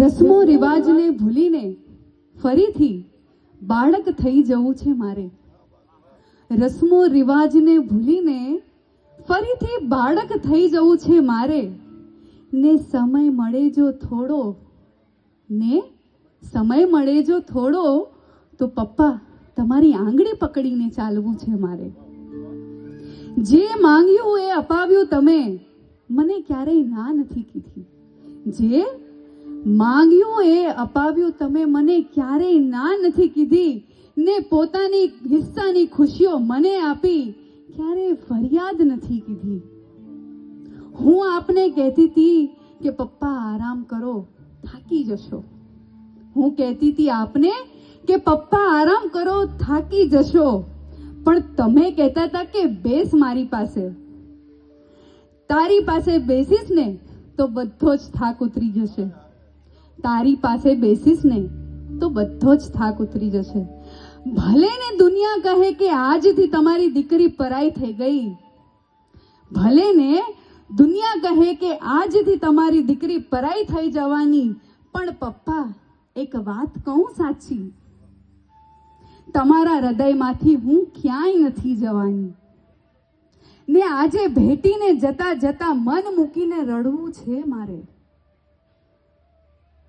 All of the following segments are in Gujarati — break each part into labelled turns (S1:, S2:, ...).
S1: રસમો રિવાજને ભૂલીને ફરીથી બાળક થઈ જવું છે મારે. રસમો રિવાજને ભૂલીને ફરીથી બાળક થઈ જવું છે મારે. ને સમય મળે જો થોડો, ને સમય મળે જો થોડો, તો પપ્પા, તમારી આંગળી પકડીને ચાલવું છે મારે. જે માંગ્યું એ અપાવ્યું તમે. મને ક્યારેય ના નથી કીધી. જે માંગ્યું એ અપાવ્યું. તમે મને ક્યારેય ના નથી કીધી. ને પોતાની હિસ્સાની ખુશીઓ મને આપી. ક્યારેય ફરિયાદ નથી કીધી. હું આપને કહેતી હતી કે, પપ્પા, આરામ કરો. થાકી જશો. હું કહેતી હતી આપને કે, પપ્પા, આરામ કરો. થાકી જશો. પણ તમે કહેતા હતા કે, બેસ મારી પાસે. તારી પાસે બેસીશ ને, તો બધો જ થાક ઉતરી જશે. તારી પાસે બેસીસ ને તો બધો જ થાક ઉતરી જશે. ભલે ને દુનિયા કહે કે આજથી તમારી દીકરી પરાઈ થઈ ગઈ. ભલે ને દુનિયા કહે કે આજથી તમારી દીકરી પરાઈ થઈ જવાની. પણ પપ્પા, એક વાત કહું સાચી. તમારા હૃદયમાંથી હું ક્યાંય નથી જવાની. ને આજે ભેટીને જતા જતા મન મૂકીને રડવું છે મારે.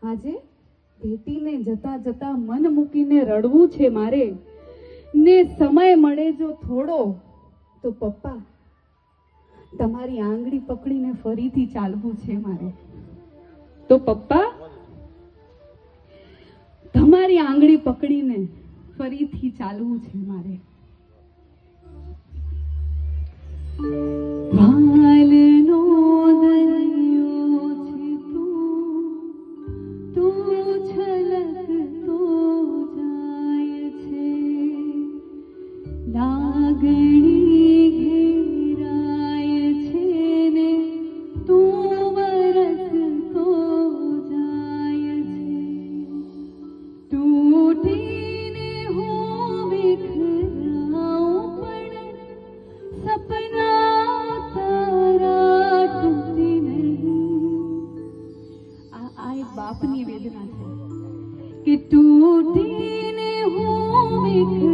S1: આજે ભેટીને જતા જતા મન મૂકીને રડવું છે મારે. ને સમય મળે જો થોડો, તો પપ્પા, તમારી આંગળી પકડીને ફરીથી ચાલવું છે મારે. તો પપ્પા, તમારી આંગળી પકડીને ફરીથી ચાલવું છે મારે. બાપની વેદના છે કે તૂટીને હું